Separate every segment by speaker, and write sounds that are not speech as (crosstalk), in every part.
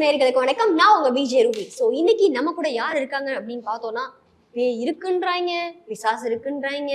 Speaker 1: நேர்களுக்கு வணக்கம். நான் உங்க விஜய் ரூபி. ஸோ இன்னைக்கு நம்ம கூட யார் இருக்காங்க அப்படின்னு பார்த்தோம்னா பேய் இருக்குன்றாங்க பிசாஸ் இருக்குன்றாங்க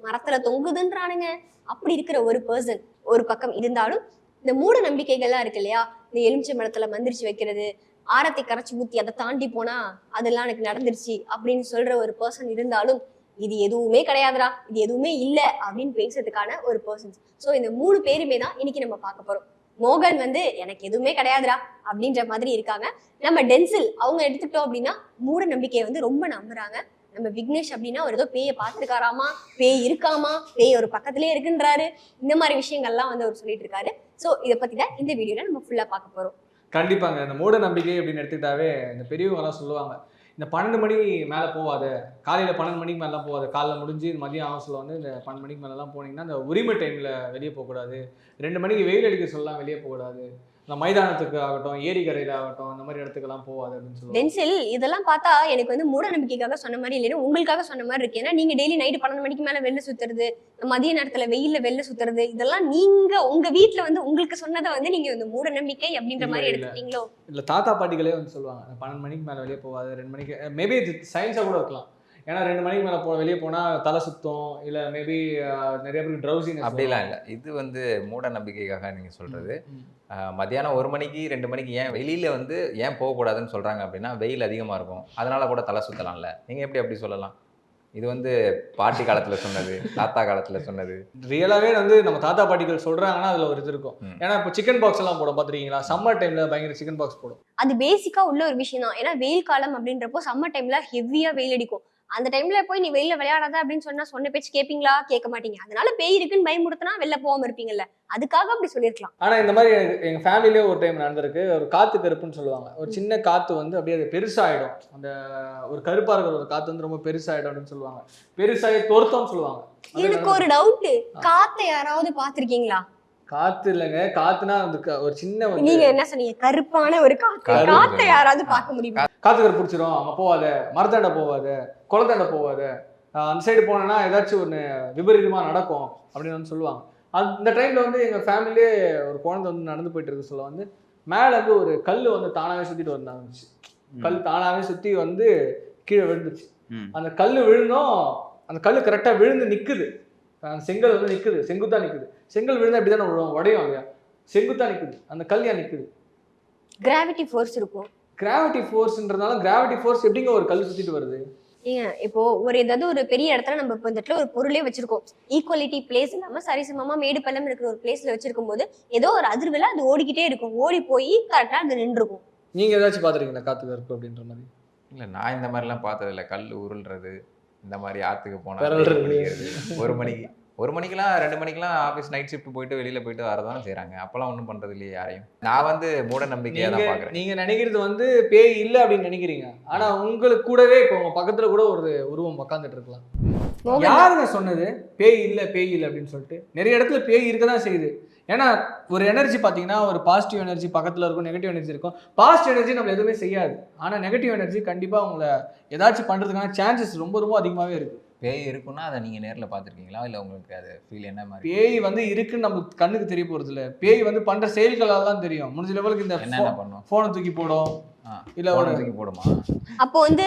Speaker 1: மரத்துல தொங்குதுன்றானுங்க. அப்படி இருக்கிற ஒரு பர்சன் ஒரு பக்கம் இருந்தாலும் இந்த மூட நம்பிக்கைகள்லாம் இருக்கு இல்லையா? இந்த எலுமிச்சை மரத்துல மந்திரிச்சு வைக்கிறது ஆரத்தை கரைச்சி ஊத்தி அதை தாண்டி போனா அதெல்லாம் எனக்கு நடந்துருச்சு அப்படின்னு சொல்ற ஒரு பர்சன் இருந்தாலும் இது எதுவுமே கிடையாதுடா இது எதுவுமே இல்லை அப்படின்னு பேசுறதுக்கான ஒரு பர்சன்ஸ் ஸோ இந்த மூணு பேருமே தான் இன்னைக்கு நம்ம பார்க்க போறோம். மோகன் வந்து எனக்கு எதுவுமே கிடையாதுடா அப்படின்ற மாதிரி இருக்காங்க. நம்ம டென்சில் அவங்க எடுத்துட்டோம் அப்படின்னா மூட நம்பிக்கையை வந்து ரொம்ப நம்புறாங்க. நம்ம விக்னேஷ் அப்படின்னா ஒரு ஏதோ பேயை பார்த்துருக்காராமா? பேய் இருக்காமா? பேய் ஒரு பக்கத்திலே இருக்குன்றாரு. இந்த மாதிரி விஷயங்கள்லாம் வந்து அவர் சொல்லிட்டு இருக்காரு. ஸோ இதை பத்தி தான் இந்த வீடியோல நம்ம ஃபுல்லா பார்க்க போறோம்.
Speaker 2: கண்டிப்பாங்க. இந்த மூட நம்பிக்கை அப்படின்னு எடுத்துக்கிட்டாவே இந்த பெரியவங்கலாம் சொல்லுவாங்க இந்த பன்னெண்டு மணி மேலே போகாத காலையில் பன்னெண்டு மணிக்கு மேலாம் போகாது காலைல முடிஞ்சு மதியம் ஆஃபீஸில் வந்து இந்த பன்னெண்டு மணிக்கு மேலெலாம் போனீங்கன்னா இந்த உரிமை டைமில் வெளியே போகக்கூடாது. ரெண்டு மணிக்கு வெயில் அடிக்க சொல்லலாம் வெளியே போகக்கூடாது. இந்த மைதானத்துக்கு ஆகட்டும் ஏரிக்கரையில் ஆகட்டும் அந்த மாதிரி இடத்துக்கெல்லாம் போகாது அப்படின்னு சொல்லுவாங்க.
Speaker 1: டென்சில் இதெல்லாம் பார்த்தா எனக்கு வந்து மூட நம்பிக்கைக்காக சொன்ன மாதிரி இல்லைன்னா உங்களுக்காக சொன்ன மாதிரி இருக்கு. ஏன்னா நீங்க டெய்லி நைட்டு பன்னெண்டு மணிக்கு மேல வெளில சுத்துறது மதிய நேரத்துல வெயில்ல வெளில சுத்துறது இதெல்லாம் நீங்க உங்க வீட்ல வந்து உங்களுக்கு சொன்னதை வந்து நீங்க இந்த மூட நம்பிக்கை அப்படின்ற மாதிரி. எடுத்துட்டீங்களோ
Speaker 2: இல்லை தாத்தா பாட்டிகளே வந்து சொல்லுவாங்க பன்னெண்டு மணிக்கு மேலே வெளியே போகாது ரெண்டு மணிக்கு மேபி இது சயின்ஸாக கூட இருக்கலாம் ஏன்னா ரெண்டு மணிக்கு மேலே போ வெளியே போனால் தலை சுத்தம் இல்லை மேபி நிறைய பேருக்கு ட்ரௌசிங்
Speaker 3: அப்படிலாம் இல்லை. இது வந்து மூட நம்பிக்கைக்காக நீங்கள் சொல்கிறது மத்தியானம் ஒரு மணிக்கு ரெண்டு மணிக்கு ஏன் வெளியில் வந்து ஏன் போகக்கூடாதுன்னு சொல்கிறாங்க அப்படின்னா வெயில் அதிகமாக இருக்கும். அதனால கூட தலை சுற்றலாம்ல நீங்கள் எப்படி அப்படி சொல்லலாம்? இது வந்து பாட்டி காலத்தில் சொன்னது தாத்தா காலத்தில் சொன்னது.
Speaker 2: ரியலாகவே வந்து நம்ம தாத்தா பாட்டிகள் சொல்கிறாங்கன்னா அதில் ஒரு இது இருக்கும். ஏன்னா இப்போ சிக்கன் பாக்ஸ் எல்லாம் போடும் பார்த்துருக்கீங்களா சம்மர் டைமில் பயங்கர சிக்கன் பாக்ஸ் போடும்.
Speaker 1: அது பேசிக்கா உள்ள ஒரு விஷயம் தான். ஏன்னா வெயில் காலம் அப்படின்றப்போ சம்மர் டைம்ல ஹெவியா வெயில் அடிக்கும். அந்த டைம்ல போய் நீ வெயில விளையாடாத அப்படின்னு சொன்னா சொன்ன பேச்சு கேப்பீங்களா? கேட்க மாட்டீங்க. அதனால பேய் இருக்குன்னு பயமுறுத்தினா வெளில போகாம இருப்பீங்கல்ல. அதுக்காக அப்படி சொல்லியிருக்கலாம்.
Speaker 2: ஆனால் இந்த மாதிரி எங்கள் ஃபேமிலியே ஒரு டைம் நடந்திருக்கு. ஒரு காற்று கருப்புன்னு சொல்லுவாங்க. ஒரு சின்ன காற்று வந்து அப்படியே அது பெருசாகிடும் அந்த ஒரு கருப்பாக இருக்கிற ஒரு காற்று வந்து ரொம்ப பெருசாகிடும் அப்படின்னு சொல்லுவாங்க. பெருசாகி தொருத்தம்னு சொல்லுவாங்க.
Speaker 1: எனக்கு ஒரு டவுட் காத்தை யாராவது பாத்திருக்கீங்களா
Speaker 2: காற்று இல்லைங்க. காற்றுனா அந்த க- ஒரு சின்ன
Speaker 1: நீங்க என்ன சொன்னீங்க? கருப்பான ஒரு காத்து. காத்தை யாராவது பார்க்க முடியுமா?
Speaker 2: காற்று கருப்பு பிடிச்சிரும். அங்கே போகாத மரத்தாண்ட போகாத குளத்தாண்ட போகாத ஆஹ் அந்த சைடு போனேன்னா ஏதாச்சும் ஒன்று விபரீதமாக நடக்கும் அப்படின்னு வந்து சொல்லுவாங்க. அந்த டைமில் வந்து எங்கள் ஃபேமிலியே ஒரு குழந்தை வந்து நடந்து போயிட்டு இருக்க சொல்ல வந்து மேலே இருந்து ஒரு கல் வந்து தானாகவே சுற்றிட்டு வந்தாங்க கல் தானாகவே சுற்றி வந்து கீழே விழுந்துச்சு. அந்த கல் விழுந்தும். அந்த கல் கரெக்டாக விழுந்து நிற்குது அந்த செங்கல் வந்து நிற்குது செங்குத்தா நிற்குது செங்கல் விழுந்தா இப்படி தானே உடையும் இல்லையா செங்குத்தா நிற்குது அந்த கல் ஏன் நிற்குது
Speaker 1: கிராவிட்டி ஃபோர்ஸ் இருக்கும்
Speaker 2: கிராவிட்டி ஃபோர்ஸ்ன்றதுனால கிராவிட்டி ஃபோர்ஸ் எப்படிங்க ஒரு கல் சுற்றிட்டு வருது?
Speaker 1: ஏங்க இப்போ ஒரு ஏதாவது ஒரு பெரிய இடத்துல நம்ம இப்போ இந்த இடத்துல ஒரு பொருளே வச்சிருக்கோம். ஈக்குவலிட்டி பிளேஸ் இல்லாம சரிசமமா மேடு பள்ளம் இருக்கிற ஒரு பிளேஸ்ல வச்சிருக்கும் போது ஏதோ ஒரு அதிர்வுல அது ஓடிக்கிட்டே இருக்கும். ஓடி போய் கரெக்டா அது நின்றுக்கும்.
Speaker 2: நீங்கள் ஏதாச்சும் பார்த்துருக்கீங்களா காற்று கருப்பு அப்படின்ற மாதிரி?
Speaker 3: இல்லை நான் இந்த மாதிரிலாம் பார்த்ததில்ல. கல் உருள்றது இந்த மாதிரி
Speaker 2: விரல்றது.
Speaker 3: போனால் ஒரு மணிக்கு. ஒரு மணிக்கெல்லாம் ரெண்டு மணிக்கெல்லாம் ஆஃபீஸ் நைட் ஷிஃப்ட் போயிட்டு வெளியில் போயிட்டு வரதான் செய்கிறாங்க அப்போல்லாம் ஒன்றும் பண்ணுறது இல்லையே யாரையும். நான் வந்து மூட நம்பிக்கையாக தான்
Speaker 2: நீங்க
Speaker 3: பார்க்குறேன்
Speaker 2: நீங்க நினைக்கிறது வந்து பேய் இல்லை அப்படின்னு நினைக்கிறீங்க. ஆனா உங்களுக்கு கூடவே இப்போ உங்க பக்கத்துல கூட ஒரு உருவம் உட்காந்துட்டு இருக்கலாம். யாருங்க சொன்னது? பேய் இல்லை பேய் இல்லை அப்படின்னு சொல்லிட்டு. நிறைய இடத்துல பேய் இருக்க தான் செய்யுது. ஏன்னா ஒரு எனர்ஜி பார்த்தீங்கன்னா ஒரு பாசிட்டிவ் எனர்ஜி பக்கத்தில் இருக்கும் நெகட்டிவ் எனர்ஜி இருக்கும். பாசிட்டிவ் எனர்ஜி நம்ம எதுவுமே செய்யாது. ஆனால் நெகட்டிவ் எனர்ஜி கண்டிப்பாக உங்களை ஏதாச்சும் பண்ணுறதுக்கான சான்சஸ் ரொம்ப ரொம்ப அதிகமாகவே இருக்கு.
Speaker 3: பேய் இருக்குன்னா அதை நீங்கள் நேரில் பார்த்துருக்கீங்களா? இல்லை உங்களுக்கு அது ஃபீல் என்ன மாதிரி
Speaker 2: பேய் வந்து இருக்குன்னு நமக்கு கண்ணுக்கு தெரிய போகிறது இல்லை. பேய் வந்து பண்ணுற செயல்களால் தான் தெரியும். முடிஞ்ச லெவலுக்கு இந்த
Speaker 3: என்னென்ன பண்ணும்?
Speaker 2: ஃபோனை தூக்கி போடும். இல்ல
Speaker 3: தூக்கி போடுமா?
Speaker 1: அப்போ வந்து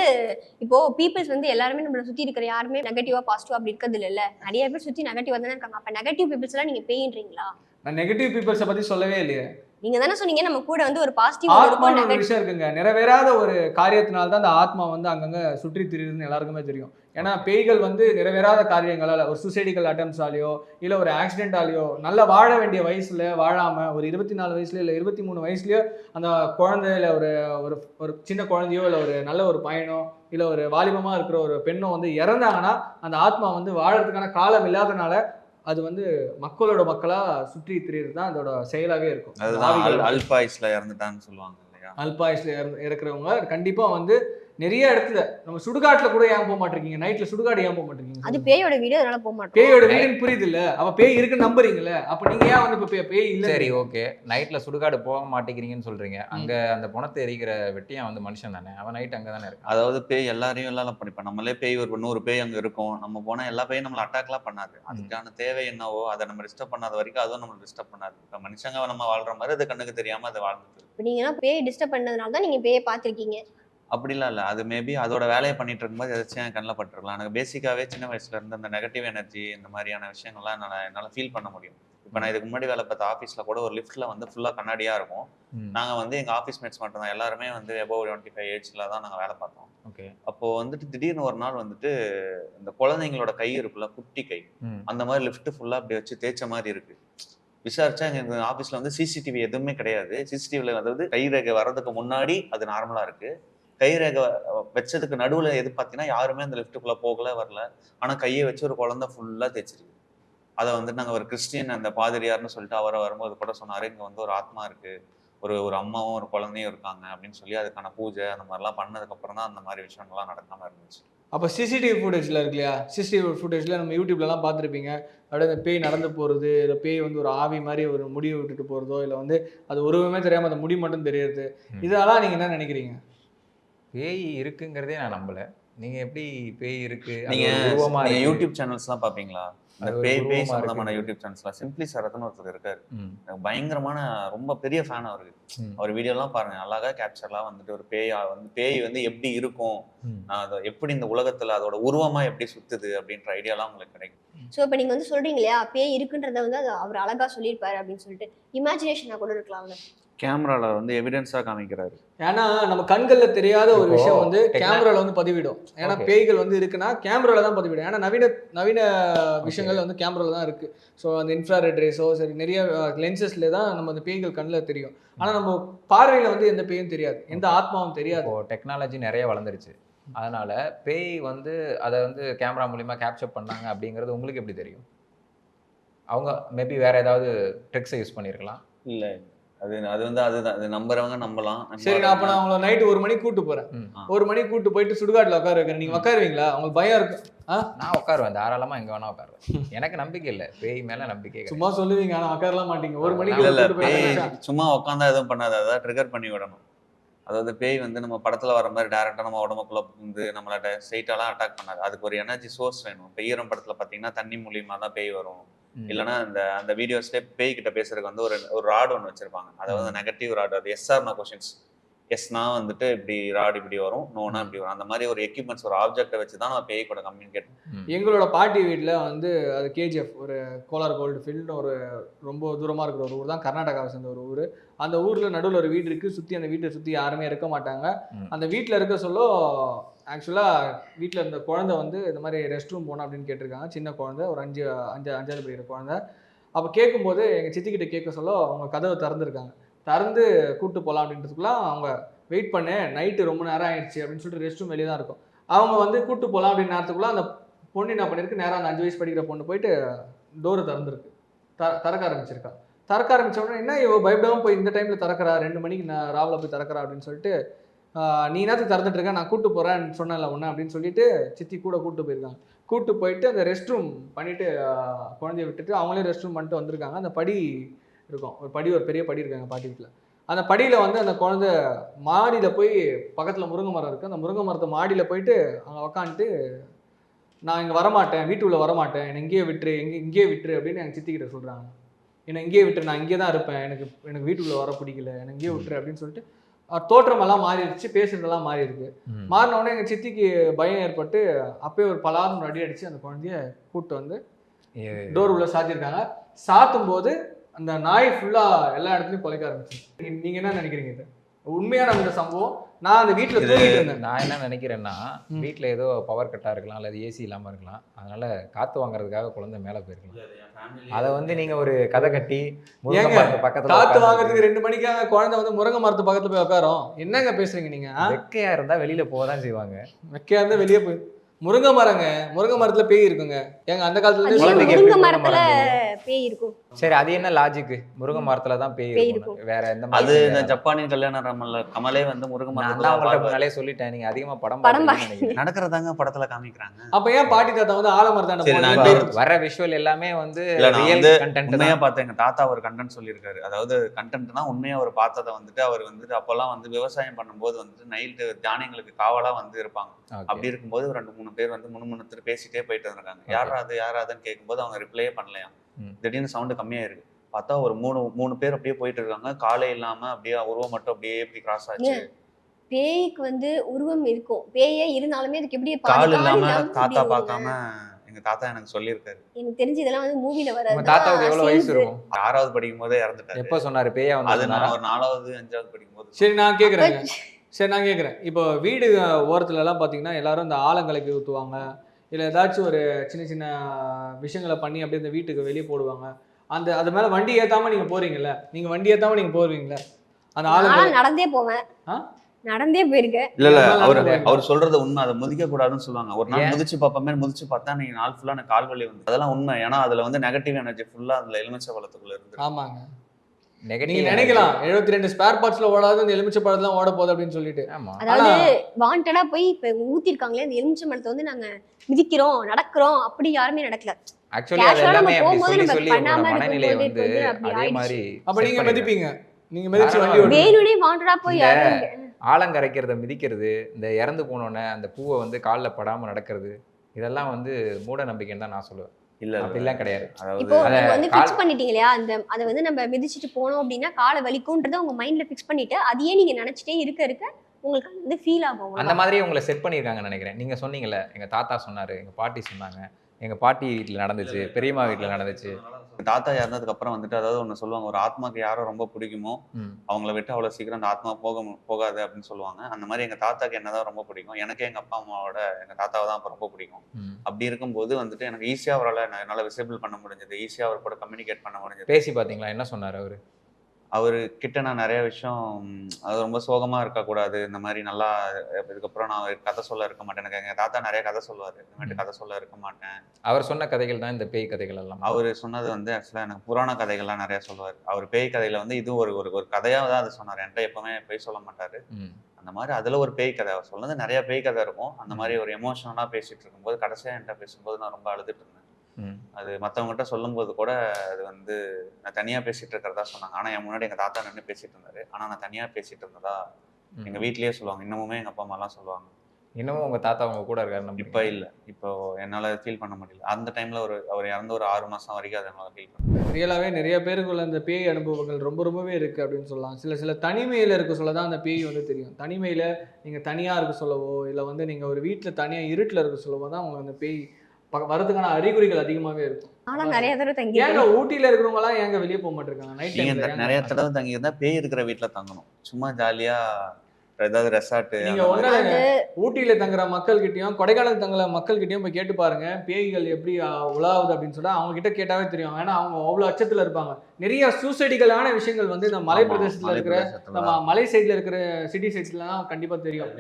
Speaker 1: இப்போ பீப்புள்ஸ் வந்து எல்லாருமே நம்மள சுத்தி இருக்கிற யாருமே நெகட்டிவா பாசிட்டிவா அப்படி இருக்கிறது இல்ல. நிறைய பேர் சுத்தி நெகட்டிவா தானே இருக்காங்க. அப்ப நெகட்டிவ் பீப்புள்ஸ் எல்லாம் நீங்க பேயின்றீங்களா?
Speaker 2: நான் நெகட்டிவ் பீப்புள்ஸை பற்றி சொல்லவே இல்லையே.
Speaker 1: நீங்க தானே சொன்னீங்க நம்ம கூட வந்து ஒரு பாசிட்டிவ் இருக்கும்
Speaker 2: ஒரு விஷயம் இருக்குங்க. நிறைவேறாத ஒரு காரியத்தினால தான் அந்த ஆத்மா வந்து அங்கங்க சுற்றி திரியுதுன்னு எல்லாருக்குமே தெரியும். ஏன்னா பேய்கள் வந்து நிறைவேறாத காரியங்களால ஒரு சூசைடிக்கல் அட்டம்ஸாலேயோ இல்லை ஒரு ஆக்சிடென்டாலேயோ நல்லா வாழ வேண்டிய வயசுல வாழாம ஒரு இருபத்தி நாலு வயசுல இல்லை இருபத்தி மூணு வயசுலயோ அந்த குழந்தை இல்லை ஒரு ஒரு ஒரு சின்ன குழந்தையோ இல்லை ஒரு நல்ல ஒரு பையனோ இல்லை ஒரு வாலிபமா இருக்கிற ஒரு பெண்ணோ வந்து இறந்தாங்கன்னா அந்த ஆத்மா வந்து வாழறதுக்கான காலம் இல்லாதனால அது வந்து மக்களோட மக்களா சுற்றி திரியிறது தான் அதோட செயலாவே இருக்கும்.
Speaker 4: அல்பாயுஸ்ல இறந்துட்டான்னு சொல்லுவாங்க
Speaker 2: அல்பாயுஸ்ல இறந்து இருக்கிறவங்க கண்டிப்பா வந்து நிறைய இடத்துல நம்ம சுடுகாட்டுல கூட ஏன் போக மாட்டேங்க நைட்ல சுடுகாடு ஏன் போக மாட்டேங்க
Speaker 1: அது பேயோட வீடியோ அதனால போக மாட்டோம்.
Speaker 2: பேயோட வீடுன்னு புரியுது இல்ல அப்ப பேய் இருக்குன்னு நம்புறீங்கல்ல அப்ப நீங்க ஏன் வந்து இப்ப பே- பேய் இல்ல
Speaker 3: சரி ஓகே. நைட்ல சுடுகாடு போக மாட்டேங்கிறீங்கன்னு சொல்றீங்க. அங்க அந்த பணத்தை எரிக்கிற வெட்டியான் வந்து மனுஷன் தானே? அவன் நைட் அங்க தானே இருக்கான்.
Speaker 4: அதாவது பேய் எல்லாரையும் எல்லாம் பண்ணிப்போம் நம்மளே பேய் ஒரு நூறு பேய் அங்க இருக்கும். நம்ம போனா எல்லா பேயும் நம்மள அட்டாக்லாம் பண்ணாது. அதுக்கான தேவை என்னவோ அதை நம்ம டிஸ்டர்ப் பண்ணாத வரைக்கும் அதுவும் நம்ம டிஸ்டர்ப் பண்ணாது. இப்ப மனுஷங்க நம்ம வாழ்ற மாதிரி அது கண்ணுக்கு தெரியாம அது வாழ்ந்துட்டு இருக்கு.
Speaker 1: இப்ப நீங்கன்னா பேய் டிஸ்டர்ப் பண்ணதுனால தான் நீங்க பேயை பார்த்திருக்கீங்க.
Speaker 4: அப்படிலாம் இல்லை. அது மேபி அதோட வேலையை பண்ணிட்டு இருக்கும்போது ஏதாச்சும் என் கண்ணில் பட்டிருக்கலாம். எனக்கு பேசிக்காவே சின்ன வயசுல இருந்து அந்த நெகட்டிவ் எனர்ஜி இந்த மாதிரியான விஷயங்கள்லாம் என்னால் என்னால் ஃபீல் பண்ண முடியும். இப்போ நான் இதுக்கு முன்னாடி வேலை பார்த்த ஆஃபீஸில் கூட ஒரு லிஃப்ட்ல வந்து ஃபுல்லாக கண்ணாடியா இருக்கும். நாங்கள் வந்து எங்கள் ஆஃபீஸ் மேட்ஸ் மட்டும் தான் எல்லாருமே வந்து எபோவ் டுவெண்ட்டி ஃபைவ் ஏஜ்ல தான் நாங்கள் வேலை பார்த்தோம்.
Speaker 3: ஓகே.
Speaker 4: அப்போ வந்துட்டு திடீர்னு ஒரு நாள் வந்துட்டு இந்த குழந்தைங்களோட கை இருக்குல்ல குட்டி கை. அந்த மாதிரி லிஃப்ட் ஃபுல்லா அப்படி வச்சு தேய்ச்ச மாதிரி இருக்கு. விசாரிச்சா எங்க ஆஃபீஸ்ல வந்து சிசிடிவி எதுவுமே கிடையாது. சிசிடிவில அதாவது கை ரேகை வர்றதுக்கு முன்னாடி அது நார்மலா இருக்கு. கை ரேகை வ- வச்சதுக்கு நடுவுல எது பார்த்தீங்கன்னா யாருமே அந்த லிஃப்ட்டுக்குள்ள போகல வரல. ஆனா கையை வச்சு ஒரு குழந்தை ஃபுல்லா தேய்ச்சிருக்கு. அதை வந்து நாங்க ஒரு கிறிஸ்டியன் அந்த பாதிரியார்னு சொல்லிட்டு அவரை வரும்போது கூட சொன்னாரு இங்க வந்து ஒரு ஆத்மா இருக்கு. ஒரு ஒரு அம்மாவும் ஒரு குழந்தையும் இருக்காங்க. அப்படின்னு சொல்லி அதுக்கான பூஜை அந்த மாதிரிலாம் பண்ணதுக்கு அப்புறம் தான் அந்த மாதிரி விஷயங்கள்லாம் நடக்காம இருந்துச்சு.
Speaker 2: அப்ப சிசிடிவி ஃபுட்டேஜ்ல இருக்கு இல்லையா? சிசிடிவி ஃபுட்டேஜ்ல நம்ம யூடியூப்லலாம் பார்த்துருப்பீங்க. அப்படியே அந்த பேய் நடந்து போறது இல்ல பேய் வந்து ஒரு ஆவி மாதிரி ஒரு முடியை விட்டுட்டு போறதோ இல்ல வந்து அது உருவமே தெரியாம அந்த முடி மட்டும் தெரியுது
Speaker 3: ம்.
Speaker 2: இதெல்லாம் நீங்க என்ன நினைக்கிறீங்க?
Speaker 3: பேய் இருக்குங்கிறதே நான் நம்பல. நீங்க எப்படி பேய் இருக்கு?
Speaker 4: நீங்க. யூடியூப் சேனல்ஸ்லாம் பாப்பீங்களா? இந்த
Speaker 3: அது ஒரு
Speaker 4: பேய் பேய் சம்பந்தமான. யூடியூப் சேனல்ஸ்லாம் சிம்பிளி சரத்னு ஒருத்தர் இருக்காரு. பயங்கரமான ரொம்ப பெரிய ஃபேன் அவருக்கு. அவர் வீடியோலாம் பாருங்க. அழகா கேப்சர்லாம் வந்துட்டு ஒரு பேய் வந்து பேய் வந்து எப்படி இருக்கும்? எப்படி இந்த உலகத்துல அதோட உருவமா எப்படி சுத்துது அப்படின்ற ஐடியாலாம் உங்களுக்கு கிடைக்கும்.
Speaker 1: சோ இப்ப நீங்க வந்து சொல்றீங்க இல்லையா? பேய் இருக்குன்றத வந்து அது அவர் அழகா சொல்லியிருப்பாரு அப்படின்னு சொல்லிட்டு இமேஜினேஷனா கூட இருக்கலாம்ல
Speaker 4: கேமரால வந்து எவிடன்ஸா காமிக்கிறாரு.
Speaker 2: ஏன்னா நம்ம கண்கள்ல தெரியாத ஒரு விஷயம் வந்து கேமரால வந்து பதிவிடும். ஏன்னா. பேய்கள் வந்து இருக்குன்னா கேமரால தான் பதிவிடும். ஏன்னா நவீன நவீன விஷயங்கள் வந்து கேமரால தான் இருக்கு. ஸோ அந்த இன்ஃப்ராரெட் ரேஸோ சரி நிறைய லென்சஸ்ல தான் நம்ம அந்த பேய்கள் கண்ணில் தெரியும். ஆனா நம்ம பார்வையில வந்து எந்த பேயும் தெரியாது. எந்த ஆத்மாவும் தெரியாது.
Speaker 3: டெக்னாலஜி நிறைய வளர்ந்துருச்சு. அதனால பேய் வந்து அதை வந்து கேமரா மூலியமா கேப்சர் பண்ணாங்க அப்படிங்கிறது உங்களுக்கு எப்படி தெரியும்? அவங்க மேபி வேற ஏதாவது ட்ரிக்ஸை யூஸ் பண்ணியிருக்கலாம்
Speaker 4: இல்ல. அது அது வந்து அதுதான். அது நம்புறவங்க நம்பலாம்.
Speaker 2: சரி நான் அப்ப நான் உங்களை நைட்டு ஒரு மணிக்கு கூட்டு போறேன். ஒரு மணிக்கு கூட்டு போயிட்டு சுடுகாட்டுல உட்கார வைக்கிறேன். நீங்க உட்காருவீங்களா? உங்களுக்கு பயம் இருக்கும்.
Speaker 3: நான் உட்காருவேன். தாராளமா எங்க வேணா உட்காருவேன். எனக்கு நம்பிக்கை இல்லை. பேய் மேல நம்பிக்கை.
Speaker 2: சும்மா சொல்லுவீங்க ஆனா உட்காரலாம் மாட்டீங்க. ஒரு மணிக்கு
Speaker 4: இல்ல
Speaker 2: போய்
Speaker 4: சும்மா உட்காந்தா எதுவும் பண்ணாது. அதான் ட்ரிகர் பண்ணி விடணும். அதாவது பேய் வந்து நம்ம படத்துல வர மாதிரி டேரக்டா நம்ம உடம்புக்குள்ள வந்து நம்மள ஸ்ட்ரெயிட்டாலாம் அட்டாக் பண்ணாது. அதுக்கு ஒரு எனர்ஜி சோர்ஸ் வேணும். இப்போ ஈரம் படத்துல பாத்தீங்கன்னா தண்ணி மூலியமா தான் பேய் வரும். இல்லைன்னா இந்த அந்த வீடியோஸ்லேயே பேய் கிட்ட பேசுறதுக்கு வந்து ஒரு ஒரு ராட் ஒன்று வச்சிருப்பாங்க. அதாவது நெகட்டிவ் ராட் அது எஸ்ஆர் நோ கொஷின்ஸ் எஸ்னா வந்துட்டு இப்படி ராட் இப்படி வரும் நோனா இப்படி வரும். அந்த மாதிரி ஒரு எக்யூப்மெண்ட்ஸ் ஒரு ஆப்ஜெக்ட்டை வச்சு தான் நம்ம பேய் கூட கம்யூனிகேட்.
Speaker 2: எங்களோட பாட்டி வீட்டில் வந்து அது கேஜிஎஃப் ஒரு கோலார் கோல்டு ஃபீல்டு ஒரு ரொம்ப தூரமாக இருக்கிற ஒரு ஊர் தான். கர்நாடகாவை சேர்ந்த ஒரு ஊர். அந்த ஊரில் நடுவில் ஒரு வீடு இருக்குது சுற்றி அந்த வீட்டை சுற்றி யாருமே இருக்க மாட்டாங்க. அந்த வீட்டில் இருக்க சொல்ல ஆக்சுவலாக வீட்டில் இருந்த குழந்தை வந்து இந்த மாதிரி ரெஸ்ட் ரூம் போகணும் அப்படின்னு கேட்டிருக்காங்க. சின்ன குழந்தை ஒரு அஞ்சு அஞ்சு அஞ்சாவது படிக்கிற குழந்தை. அப்போ கேட்கும்போது எங்கள் சித்திக்கிட்ட கேட்க சொல்ல அவங்க கதவை திறந்துருக்காங்க. திறந்து கூப்பிட்டு போகலாம் அப்படின்றதுக்குலாம் அவங்க வெயிட் பண்ணேன் நைட்டு ரொம்ப நேரம் ஆயிடுச்சு அப்படின்னு சொல்லிட்டு ரெஸ்ட் ரூம் வெளியே தான் இருக்கும். அவங்க வந்து கூப்பிட்டு போகலாம் அப்படின்னு நேரத்துக்குள்ள அந்த பொண்ணு என்ன பண்ணியிருக்கு நேராக அந்த அஞ்சு வயசு படிக்கிற பொண்ணு போயிட்டு டோரை திறந்துருக்கு. த திறக்க ஆரம்பிச்சிருக்கா. திறக்க ஆரம்பித்த உடனே என்ன இவ? பயப்படாமல் போய் இந்த டைமில் திறக்கறா? ரெண்டு மணிக்கு நான் ராவில் போய் திறக்கறா? அப்படின்னு சொல்லிட்டு நீ நேரத்துக்கு திறந்துட்டு இருக்க? நான் கூட்டு போறேன் சொன்னேன்ல ஒன்று அப்படின்னு சொல்லிட்டு சித்தி கூட கூட்டு போயிருக்காங்க. கூட்டு போயிட்டு அந்த ரெஸ்ட் ரூம் பண்ணிட்டு குழந்தைய விட்டுட்டு அவங்களே ரெஸ்ட் ரூம் பண்ணிட்டு வந்திருக்காங்க. அந்த படி இருக்கும். ஒரு படி ஒரு பெரிய படி இருக்காங்க பாட்டி வீட்டில் அந்த படியில் வந்து அந்த குழந்தை மாடியில் போய் பக்கத்தில் முருங்கை மரம் இருக்குது அந்த முருங்கை மரத்தை மாடியில் போயிட்டு அங்கே உக்காந்துட்டு நான் இங்கே வரமாட்டேன். வீட்டுக்குள்ளே வரமாட்டேன். என்னை இங்கேயே விட்டுரு. எங்கே இங்கேயே விட்டுரு அப்படின்னு எங்கள் சித்திக்கிட்ட சொல்கிறாங்க என்னை இங்கேயே விட்டுரு. நான் இங்கே தான் இருப்பேன். எனக்கு எனக்கு வீட்டுக்குள்ளே வர பிடிக்கல. என்னை இங்கேயே விட்டுரு அப்படின்னு சொல்லிட்டு தோற்றமெல்லாம் மாறிடுச்சு பேசுறதெல்லாம் மாறி இருக்கு. மாறின உடனே எங்கள் சித்திக்கு பயம் ஏற்பட்டு அப்பயே ஒரு பலாரும் அடி அடிச்சு அந்த குழந்தைய கூப்பிட்டு வந்து டோர் உள்ள சாத்தியிருக்காங்க. சாத்தும் போது அந்த நாய் ஃபுல்லா எல்லா இடத்துலயும் கொலைக்க ஆரம்பிச்சு நீ- நீங்க என்ன நினைக்கிறீங்க இது? உண்மையான இந்த சம்பவம். நான் அந்த வீட்டுல தூங்கிட்டு இருந்தேன்.
Speaker 3: நான் என்ன நினைக்கிறேன்னா
Speaker 2: ம்.
Speaker 3: வீட்ல ஏதோ பவர் கட்டா இருக்கலாம் அல்லது ஏசி இல்லாம இருக்கலாம். அதனால காத்து வாங்குறதுக்காக குழந்தை மேல போயிருக்கலாம். அதை வந்து நீங்க ஒரு கதை கட்டி
Speaker 2: ஏங்க,
Speaker 3: பக்கத்துல
Speaker 2: காத்து
Speaker 3: உட்கார்ந்து
Speaker 2: வாங்குறதுக்கு ரெண்டு மணிக்காக குழந்தை வந்து முருங்கை மரத்து பக்கத்துல போய் உட்காரோம். என்னங்க பேசுறீங்க நீங்க ஆ?
Speaker 3: வெக்கையா இருந்தா வெளியில போக தான் செய்வாங்க.
Speaker 2: வெக்கையா இருந்தா வெளியே போய் முருங்கை மரங்க முருங்கை மரத்துல பேய் இருக்குங்க. ஏங்க அந்த காலத்துல
Speaker 1: முருங்கை மரத்துல பேய் இருக்கும்.
Speaker 3: சரி அது என்ன லாஜிக் முருங்கை மரத்துல தான் பேய் இருக்கும். வேற எந்த
Speaker 4: அது இந்த? ஜப்பானின் கல்யாண ராமன்ல கமலே வந்து முருங்க
Speaker 3: நான்
Speaker 4: மரத்துல வாழ்வாரு.
Speaker 3: முன்னாலே சொல்லிட்டேன். நீங்க அதிகமா படம்
Speaker 1: படம்.
Speaker 4: நடக்கிறதாங்க படத்துல காமிக்கிறாங்க.
Speaker 2: அப்ப ஏன் பாட்டி தாத்தா வந்து ஆலமரத்தாண்ட
Speaker 4: சரி, நான்
Speaker 2: போனாங்க?
Speaker 4: இப்ப-
Speaker 3: வர விஷுவல் எல்லாமே வந்து ரியல் கண்டென்ட்
Speaker 4: உண்மையா
Speaker 3: தான்.
Speaker 4: பார்த்தேன். எங்க தாத்தா ஒரு கண்டென்ட் சொல்லியிருக்காரு. அதாவது கண்டென்ட்னா உண்மையா அவர் பார்த்ததை வந்துட்டு அவர் வந்துட்டு அப்பெல்லாம் வந்து விவசாயம் பண்ணும்போது வந்துட்டு நைட்டு தானியங்களுக்கு காவலா வந்து இருப்பாங்க. அப்படி இருக்கும்போது ரெண்டு மூணு பேர் வந்து முணுமுணுத்துட்டு பேசிட்டே போயிட்டு இருந்திருக்காங்க யாரா அது யாரா அதுன்னு கேட்கும்போது அவங்க ரிப்ளையே பண்ணலையாம்.
Speaker 3: ம்.
Speaker 4: திடீர்னு சவுண்டு கம்மியா இருக்கு பார்த்தா ஒரு மூணு மூணு பேர் அப்படியே போயிட்டு இருக்காங்க. காலே இல்லாம அப்படியே உருவம் மட்டும் அப்படியே இப்படி கிராஸ் ஆச்சு.
Speaker 1: பேய்க்கு வந்து உருவம் இருக்கும். பேயே இருந்தாலுமே அதுக்கு எப்படி
Speaker 4: கால்
Speaker 1: கால்
Speaker 4: இல்லாம தாத்தா பார்க்காம எங்க தாத்தா எனக்கு சொல்லியிருக்காரு.
Speaker 1: எனக்கு தெரிஞ்சு இதெல்லாம் வந்து மூவில வர
Speaker 3: உங்க தாத்தாவுக்கு எவ்வளவு வயசு இருக்கும்?
Speaker 4: ஆறாவது படிக்கும் போதே இறந்துட்டாரு.
Speaker 3: எப்ப சொன்னாரு? பேயா
Speaker 4: அது
Speaker 3: வந்து
Speaker 4: நான் ஒரு நாலாவது அஞ்சாவது படிக்கும் போது
Speaker 2: சரி நான் கேக்குறேங்க. சரி நான் கேக்குறேன். இப்போ வீடு ஓரத்துல எல்லாம் பாத்தீங்கன்னா எல்லாரும் இந்த ஆலங்கலைக்கு ஊத்துவாங்க. இல்ல ஏதாச்சும் ஒரு சின்ன சின்ன விஷயங்களை பண்ணி அப்படியே இந்த வீட்டுக்கு வெளியே போடுவாங்க. அந்த அது மேல வண்டி ஏத்தாம நீங்க போறீங்கல்ல? நீங்க வண்டி ஏத்தாம நீங்க போவீங்கல்ல அந்த
Speaker 1: நானும் நடந்தே போவேன்? நடந்தே போயிருக்கேன்.
Speaker 4: இல்ல இல்ல அவர். அவர் சொல்றது உண்மை. அதை முதிக்க கூடாதுன்னு சொல்லுவாங்க. ஒரு நாள்? முதிச்சு பார்ப்போமே முதிச்சு பார்த்தா நீங்க நாள் ஃபுல்லா எனக்கு கால் வலி வந்து அதெல்லாம் உண்மை. ஏன்னா அதுல வந்து நெகட்டிவ் எனர்ஜி ஃபுல்லா அதுல எலுமிச்சை பழத்துக்குள்ள இருந்து
Speaker 2: ஆமாங்க.
Speaker 3: நெகட்டிவ்
Speaker 2: நினைக்கலாம். 72 ரெண்டு ஸ்பேர் பார்ட்ஸ்ல ஓடாது இந்த எலுமிச்சை பழத்துல ஓட போகுது அப்படின்னு சொல்லிட்டு.
Speaker 3: ஆமா.
Speaker 1: அதாவது வாண்டடா போய் இப்ப ஊத்திருக்காங்களே அந்த எலுமிச்சை மரத்தை வந்து நாங்க மிதிக்கிறோம் நடக்கிறோம் அப்படி யாருமே நடக்கல.
Speaker 3: ஆக்சுவலி அது எல்லாமே சொல்லி சொல்லி
Speaker 1: இருக்கும்போது
Speaker 3: வந்து அதே. மாதிரி
Speaker 2: அப்ப நீங்க. மிதிப்பீங்க. நீங்க மிதிச்சு வண்டி
Speaker 1: வேணும்னே வாண்டடா போய்
Speaker 3: இந்த- ஆலங்கரைக்கிறத மிதிக்கிறது இந்த இறந்து போனோடனே அந்த பூவை வந்து காலில் படாம நடக்கிறது இதெல்லாம் வந்து மூட நம்பிக்கைன்னு தான் நான் சொல்லுவேன்.
Speaker 4: இல்ல.
Speaker 3: அப்படிலாம் கிடையாது.
Speaker 1: இப்போ வந்து
Speaker 3: கால்-
Speaker 1: ஃபிக்ஸ் பண்ணிட்டீங்க இல்லையா? அந்த அதை வந்து நம்ம மிதிச்சிட்டு போனோம் அப்படின்னா காலை வலிக்கும்ன்றத உங்க மைண்ட்ல ஃபிக்ஸ் பண்ணிட்டு அதையே நீங்க நினைச்சிட்டே இருக்க இருக்க உங்களுக்கு வந்து ஃபீல் ஆகும்
Speaker 3: அந்த. மாதிரி உங்களை செட் பண்ணியிருக்காங்கன்னு நினைக்கிறேன். நீங்க சொன்னீங்கல்ல எங்க தாத்தா சொன்னாரு எங்க பாட்டி சொன்னாங்க எங்க பாட்டி வீட்டில் நடந்துச்சு பெரியம்மா வீட்டில் நடந்துச்சு.
Speaker 4: தாத்தா இறந்ததுக்கு அப்புறம் வந்துட்டு அதாவது ஒண்ணு சொல்லுவாங்க ஒரு ஆத்மாக்கு யாரை ரொம்ப பிடிக்குமோ. அவங்கள விட்டு அவ்வளவு சீக்கிரம் அந்த ஆத்மா போக போகாது அப்படின்னு சொல்லுவாங்க. அந்த மாதிரி எங்க தாத்தாக்கு என்னதான் ரொம்ப பிடிக்கும் எனக்கு எங்க அப்பா அம்மாவோட எங்க தாத்தாவை தான் அப்ப ரொம்ப பிடிக்கும். அப்படி இருக்கும்போது வந்துட்டு எனக்கு ஈஸியா அவரால் என்னால விசிபிள் பண்ண முடிஞ்சது ஈஸியா அவர் கூட கம்யூனிகேட் பண்ண முடிஞ்சது.
Speaker 3: பேசி பாத்தீங்களா என்ன சொன்னாரு அவரு?
Speaker 4: அவர் கிட்ட நான் நிறைய விஷயம் அது ரொம்ப சோகமா இருக்கக்கூடாது. இந்த மாதிரி நல்லா இதுக்கப்புறம் நான் கதை சொல்ல இருக்க மாட்டேன். எனக்கு எங்க தாத்தா நிறைய கதை சொல்லுவாரு. இந்த மாதிரி கதை சொல்ல இருக்க மாட்டேன்.
Speaker 3: அவர் சொன்ன கதைகள் தான் இந்த பேய் கதைகள் எல்லாம்.
Speaker 4: அவர் சொன்னது வந்து ஆக்சுவலா எனக்கு புராண கதைகள்லாம் நிறைய சொல்லுவார். அவர் பேய் கதையில வந்து இது ஒரு ஒரு ஒரு கதையா தான் அது சொன்னார். என்கிட்ட எப்பவுமே பேய் சொல்ல மாட்டாரு. அந்த மாதிரி அதுல ஒரு பேய் கதை. அவர் சொன்னது நிறைய பேய் கதை இருக்கும். அந்த மாதிரி ஒரு எமோஷனலா பேசிட்டு இருக்கும்போது கடைசியா என்கிட்ட பேசும்போது நான் ரொம்ப அழுதுட்டு இருந்தேன். அது மத்தவங்ககிட்ட சொல்லும்போது கூட அது வந்து நான் தனியா பேசிட்டு இருக்கிறதா சொன்னாங்க. ஆனா என் முன்னாடி எங்க தாத்தா நின்று பேசிட்டு இருந்தாரு. ஆனா நான் தனியா பேசிட்டு இருந்ததா?
Speaker 3: ம்.
Speaker 4: எங்க வீட்லயே சொல்லுவாங்க. இன்னமுமே எங்க அப்பா அம்மா எல்லாம் சொல்லுவாங்க.
Speaker 3: இன்னமும் உங்க தாத்தா உங்க கூட இருக்காரு?
Speaker 4: இப்ப இல்ல. இப்போ என்னால ஃபீல் பண்ண முடியல. அந்த டைம்ல ஒரு அவர் இறந்து ஒரு ஆறு மாசம் வரைக்கும் அதை என்னால ஃபீல் பண்ண
Speaker 2: ரியலாகவே நிறைய பேருக்குள்ள அந்த பேய் அனுபவங்கள் ரொம்ப ரொம்பவே இருக்குது அப்படின்னு சொல்லலாம். சில சில தனிமையில் இருக்க சொல்ல தான் அந்த பேய் வந்து தெரியும். தனிமையில் நீங்கள் தனியாக இருக்க சொல்லவோ இல்லை வந்து நீங்கள் ஒரு வீட்டில் தனியாக இருட்டில் இருக்க சொல்லவோ தான் உங்களுக்கு அந்த பேய் வரதுக்கான அறிகுறிகள் அதிகமாகவே இருக்கும்.
Speaker 1: ஆனா நிறைய தடவை தங்கி
Speaker 2: ஏங்க ஊட்டியில் இருக்கிறவங்கலாம் ஏங்க வெளியே போக மாட்டிருக்காங்க நைட் டைம்ல
Speaker 4: நிறைய தடவை தங்கி இருந்தா பேய் இருக்கிற வீட்ல தங்கணும். சும்மா ஜாலியா ஏதாவது ரெசார்ட்
Speaker 2: நீங்க ஒண்ணு இல்லைங்க ஊட்டியில தங்குற மக்கள்கிட்டயும் கொடைக்கானல் தங்குற மக்கள்கிட்டயும் போய் கேட்டு பாருங்க. பேய்கள் எப்படி உலாவுது அப்படின்னு சொல்லிட்டு அவங்க கிட்ட கேட்டாவே தெரியும். ஏன்னா அவங்க அவ்வளவு அச்சத்துல இருப்பாங்க. நிறைய சூசைடிகளான விஷயங்கள் வந்து இந்த மலை பிரதேசத்துல இருக்கிற நம்ம மலை சைடுல இருக்கிற சிட்டி சைட்ஸ்லாம் கண்டிப்பா தெரியும்.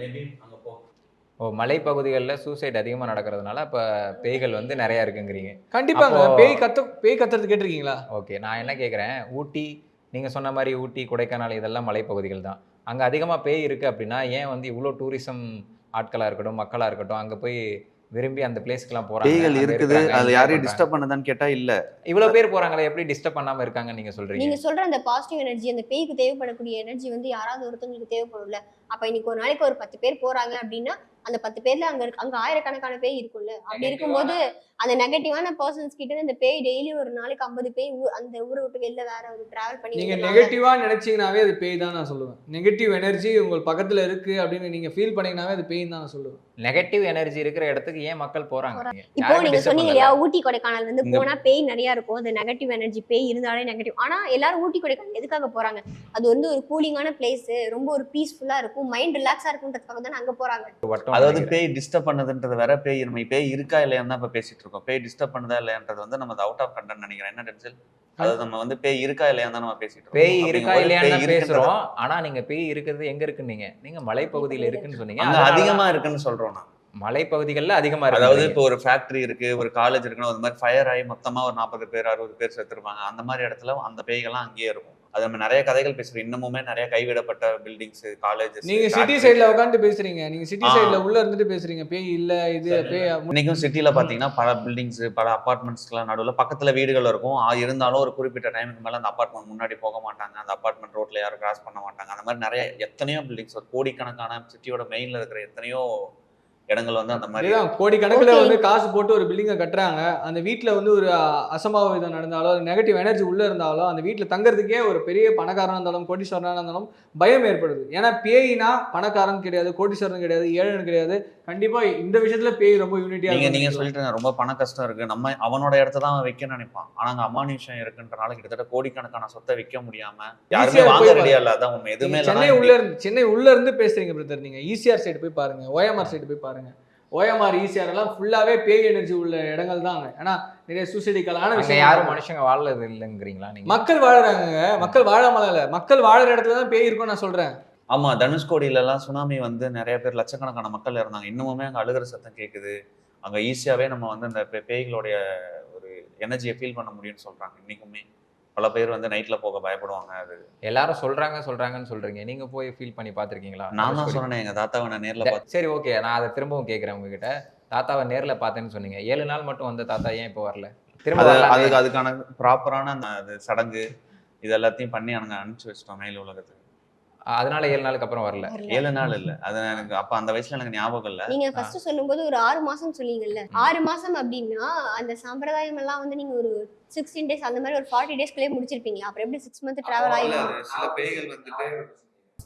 Speaker 3: ஓ மலை பகுதிகளில் சூசைட் அதிகமா நடக்கிறதுனால அப்ப பேய்கள் வந்து நிறைய இருக்குங்கிறீங்க.
Speaker 2: கண்டிப்பாங்க. பேய் கத்த பேய் கத்துறது கேட்டிருக்கீங்களா?
Speaker 3: ஓகே நான் என்ன கேட்குறேன் ஊட்டி நீங்கள் சொன்ன மாதிரி ஊட்டி கொடைக்கானல் இதெல்லாம் மலைப்பகுதிகள் தான். அங்கே அதிகமாக பேய் இருக்குது அப்படின்னா ஏன் வந்து இவ்வளோ டூரிசம் ஆட்களாக இருக்கட்டும் மக்களாக இருக்கட்டும் அங்கே போய் விரும்பி அந்த பிளேஸ்க்குலாம் போகிறாங்க
Speaker 4: பேய்கள் இருக்குது. அது யாரையும் டிஸ்டர்ப் பண்ணுதான்னு கேட்டா இல்ல.
Speaker 3: இவ்வளோ பேர் போகிறாங்களே எப்படி டிஸ்டர்ப் பண்ணாமல் இருக்காங்கன்னு நீங்கள் சொல்கிறீங்க
Speaker 1: நீங்க சொல்ற அந்த பாசிட்டிவ் எனர்ஜி அந்த பேய்க்கு தேவைப்படக்கூடிய எனர்ஜி வந்து யாராவது ஒருத்தவங்களுக்கு தேவைப்படும்ல. அப்ப இன்னைக்கு ஒரு நாளைக்கு ஒரு பத்து பேர் போறாங்க அப்படின்னா அந்த பத்து பேர்ல அங்க இருக்க- அங்க ஆயிரக்கணக்கான பேய் இருக்கும்ல. அப்படி இருக்கும்போது அந்த நெகட்டிவான பர்சன்ஸ் கிட்ட இந்த பேய் டெய்லி ஒரு நாளைக்கு ஐம்பது பேய் அந்த ஊரை விட்டு வெளில வேற ஒரு டிராவல் பண்ணி
Speaker 2: நீங்க. நெகட்டிவா நினைச்சீங்கனாவே அது பேய் தான் நான் சொல்லுவேன். நெகட்டிவ் எனர்ஜி உங்கள் பக்கத்துல இருக்கு அப்படின்னு நீங்க ஃபீல் பண்ணீங்கனாவே அது பேய் தான் நான் சொல்லுவேன்.
Speaker 3: நெகட்டிவ் எனர்ஜி இருக்கிற இடத்துக்கு ஏன் மக்கள் போகிறாங்க
Speaker 1: இப்போ நீங்க சொன்னீங்க இல்லையா ஊட்டி கொடைக்கானல் வந்து போனா பேய் நிறைய இருக்கும். அந்த நெகட்டிவ் எனர்ஜி பேய் இருந்தாலே நெகட்டிவ் ஆனா எல்லாரும் ஊட்டி கொடைக்கானல் எதுக்காக போறாங்க? அது வந்து ஒரு கூலிங்கான பிளேஸ் ரொம்ப ஒரு பீஸ்ஃபுல்லா இருக்கும். மைண்ட் ரிலாக்ஸா இருக்கும்ன்றதுக்காக தான் அங்க போறாங்க.
Speaker 4: அதாவது பேய் டிஸ்டர்ப் பண்ணதுன்றது வேற பேய் நம்ம பேய் இருக்கா இல்லையான்னு தான் இப்ப பேசிட்டு இருக்கோம். பேய் டிஸ்டர்ப் பண்ணுதா இல்லையான்றது வந்து நம்ம அவுட் ஆஃப் கண்டன் நினைக்கிறேன். என்ன டென்சில்? அதாவது நம்ம வந்து பேய் இருக்கா இல்லையான்னு தான் நம்ம பேசிட்டு
Speaker 3: பேய் இருக்கா இல்லையான்னு பேசுறோம். ஆனா நீங்க பேய் இருக்கிறது எங்க இருக்குன்னீங்க நீங்க? மலைப்பகுதியில இருக்குன்னு சொன்னீங்க.
Speaker 4: அதிகமா இருக்குன்னு சொல்றோம் நான்.
Speaker 3: மலைப்பகுதிகளில் அதிகமா இருக்கு
Speaker 4: அதாவது இப்போ ஒரு ஃபேக்டரி இருக்கு ஒரு காலேஜ் இருக்குன்னா அது மாதிரி ஃபயர் ஆகி மொத்தமா ஒரு நாற்பது பேர் அறுபது பேர் செத்துருப்பாங்க. அந்த மாதிரி இடத்துல அந்த பேய்கள்லாம் அங்கேயே இருக்கும். அது நம்ம நிறைய கதைகள் பேசுறோம். இன்னமுமே நிறைய கைவிடப்பட்ட பில்டிங்ஸ் காலேஜஸ்
Speaker 2: நீங்க சிட்டி சைடுல உட்காந்து பேசுறீங்க. நீங்க சிட்டி. சைடுல உள்ள இருந்துட்டு பேசுறீங்க. பேய் இல்ல இது பேய்
Speaker 4: இன்னைக்கும் சிட்டில பாத்தீங்கன்னா பல பில்டிங்ஸ் பல அபார்ட்மெண்ட்ஸ்க்குலாம் நடுவுல பக்கத்துல வீடுகள் இருக்கும். இருந்தாலும் ஒரு குறிப்பிட்ட டைமுக்கு மேல அந்த அபார்ட்மெண்ட் முன்னாடி போக மாட்டாங்க. அந்த அபார்ட்மெண்ட் ரோட்ல யாரும் கிராஸ் பண்ண மாட்டாங்க. அந்த மாதிரி நிறைய எத்தனையோ பில்டிங்ஸ் ஒரு கோடிக்கணக்கான சிட்டியோட மெயின்ல இருக்கிற எத்தனையோ இடங்கள் வந்து அந்த மாதிரி
Speaker 2: கோடிக்கணக்குல. வந்து காசு போட்டு ஒரு பில்டிங்கை கட்டுறாங்க. அந்த வீட்ல வந்து ஒரு அசம்பாவிதம் நடந்தாலோ நெகட்டிவ் எனர்ஜி உள்ள இருந்தாலோ அந்த வீட்ல தங்கறதுக்கே ஒரு பெரிய பணக்காரனா இருந்தாலும் கோடீஸ்வரனா இருந்தாலும் பயம் ஏற்படுது. ஏன்னா பேய்னா பணக்காரன் கிடையாது கோடீஸ்வரன் கிடையாது ஏழன் கிடையாது. கண்டிப்பா இந்த விஷயத்துல பேய் ரொம்ப யூனிட்டியா
Speaker 4: நீங்க நீங்க சொல்லிட்டு ரொம்ப பண கஷ்டம் இருக்கு. நம்ம அவனோட இடத்த தான் விற்க நினைப்பான். ஆனா அங்க அமானுஷம் இருக்குன்றனால கிட்டத்தட்ட கோடிக்கணக்கான சொத்தை விற்க முடியாம யாருமே வாங்க ரெடியா இல்ல அதான் உண்மை. எதுவுமே
Speaker 2: சென்னை உள்ள இருந்து சென்னை உள்ள இருந்து பேசுறீங்க பிரதர் நீங்க. ஈசிஆர் சைடு போய் பாருங்க ஓஎம்ஆர் சைடு போய் பாருங்க. ஓஎம்ஆர் ஈசிஆர் எல்லாம் ஃபுல்லாவே பேய் எனர்ஜி உள்ள இடங்கள் தான் ஏன்னா நிறைய சூசைடிக்கலான விஷயம்
Speaker 3: யாரும் மனுஷங்க வாழறது இல்லைங்கிறீங்களா நீங்க?
Speaker 2: மக்கள் வாழுறாங்க மக்கள் வாழாமல இல்ல மக்கள் வாழுற இடத்துல தான் பேய் இருக்கும் நான் சொல்றேன்.
Speaker 4: ஆமா தனுஷ்கோடியில எல்லாம் சுனாமி வந்து நிறைய பேர் லட்சக்கணக்கான மக்கள் இருந்தாங்க இன்னுமுமே அங்க அழுகிற சத்தம் கேக்குது. அங்க ஈஸியாவே நம்ம வந்து அந்த பேய்களுடைய ஒரு எனர்ஜியை ஃபீல் பண்ண முடியும்னு சொல்றாங்க. இன்னைக்குமே பல பேர் வந்து நைட்ல போக பயப்படுவாங்க அது.
Speaker 3: எல்லாரும் சொல்றாங்க சொல்றாங்கன்னு சொல்றீங்க. நீங்க போய் ஃபீல் பண்ணி பாத்திருக்கீங்களா
Speaker 4: நான் தான் சொன்னேன். எங்க தாத்தாவை நான் நேர்ல பார்த்து
Speaker 3: சரி ஓகே நான் அதை திரும்பவும் கேட்குறேன் உங்ககிட்ட. தாத்தாவை நேர்ல பார்த்தேன்னு சொன்னீங்க. ஏழு நாள் மட்டும் வந்த தாத்தா ஏன் இப்போ வரல? திரும்ப.
Speaker 4: அதுக்கு அதுக்கான ப்ராப்பரான சடங்கு இது எல்லாத்தையும் பண்ணி நாங்க அனுப்பிச்சு வச்சிட்டோம் மேல் உலகத்துக்கு.
Speaker 3: அதனால ஏழு நாளுக்கு அப்புறம் வரல.
Speaker 4: ஏழு நாள் இல்ல. அது எனக்கு அப்ப அந்த வயசுல எனக்கு ஞாபகம் இல்ல.
Speaker 1: நீங்க ஃபர்ஸ்ட் சொல்லும்போது ஒரு ஆறு மாசம் சொன்னீங்கல்ல. ஆறு மாசம் அப்படின்னா அந்த சம்பிரதாயம் எல்லாம் வந்து நீங்க ஒரு சிக்ஸ்டீன் டேஸ் அந்த மாதிரி ஒரு ஃபார்ட்டி டேஸ்க்குள்ளே முடிச்சிருப்பீங்க. அப்புறம் எப்படி சிக்ஸ் மந்த் டிராவல் ஆகி
Speaker 4: சில பேய்கள் வந்துட்டு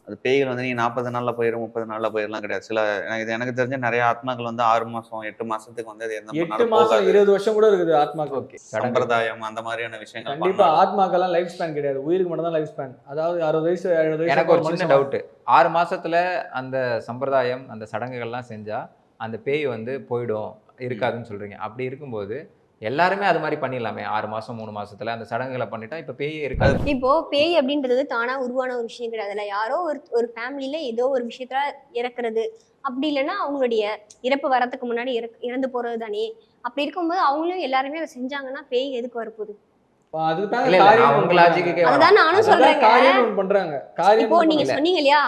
Speaker 4: அது பேய்கள் வந்து நீங்க நாற்பது நாள்ல போயிடும் முப்பது நாள்ல போயிடலாம் கிடையாது. சில எனக்கு இது எனக்கு தெரிஞ்ச நிறைய ஆத்மாக்கள் வந்து ஆறு மாசம் எட்டு மாசத்துக்கு வந்து அது எந்த
Speaker 2: எட்டு
Speaker 4: போகாது.
Speaker 2: இருபது வருஷம் கூட இருக்குது ஆத்மாக்கு
Speaker 3: ஓகே.
Speaker 4: சம்பிரதாயம் அந்த மாதிரியான விஷயங்கள்
Speaker 2: கண்டிப்பா.
Speaker 4: பண்ணலாம்.
Speaker 2: ஆத்மாக்கெல்லாம் லைஃப் ஸ்பேன் கிடையாது. உயிருக்கு மட்டும் தான் லைஃப் ஸ்பேன் அதாவது அறுபது வயசு எழுபது வயசு
Speaker 3: எனக்கு ஒரு சின்ன
Speaker 2: மனுஷன்.
Speaker 3: டவுட் ஆறு மாசத்துல அந்த சம்பிரதாயம் அந்த சடங்குகள்லாம் செஞ்சா அந்த பேய் வந்து போயிடும் இருக்காதுன்னு சொல்றீங்க. அப்படி இருக்கும்போது எல்லாருமே அது மாதிரி பண்ணிடலாமே. ஆறு மாசம் மூணு மாசத்துல அந்த சடங்குகளை பண்ணிட்டா இப்ப பேயே இருக்காது.
Speaker 1: இப்போ பேய் அப்படின்றது தானா உருவான ஒரு விஷயம் கிடையாதுல்ல யாரோ ஒரு ஒரு ஃபேமிலியில ஏதோ ஒரு விஷயத்துல இறக்குறது. அப்படி இல்லைன்னா அவங்களுடைய இறப்பு வரத்துக்கு முன்னாடி இறக்- இறந்து போறது தானே. அப்படி இருக்கும்போது அவங்களும் எல்லாருமே அதை செஞ்சாங்கன்னா பேய் எதுக்கு வரப்போகுது?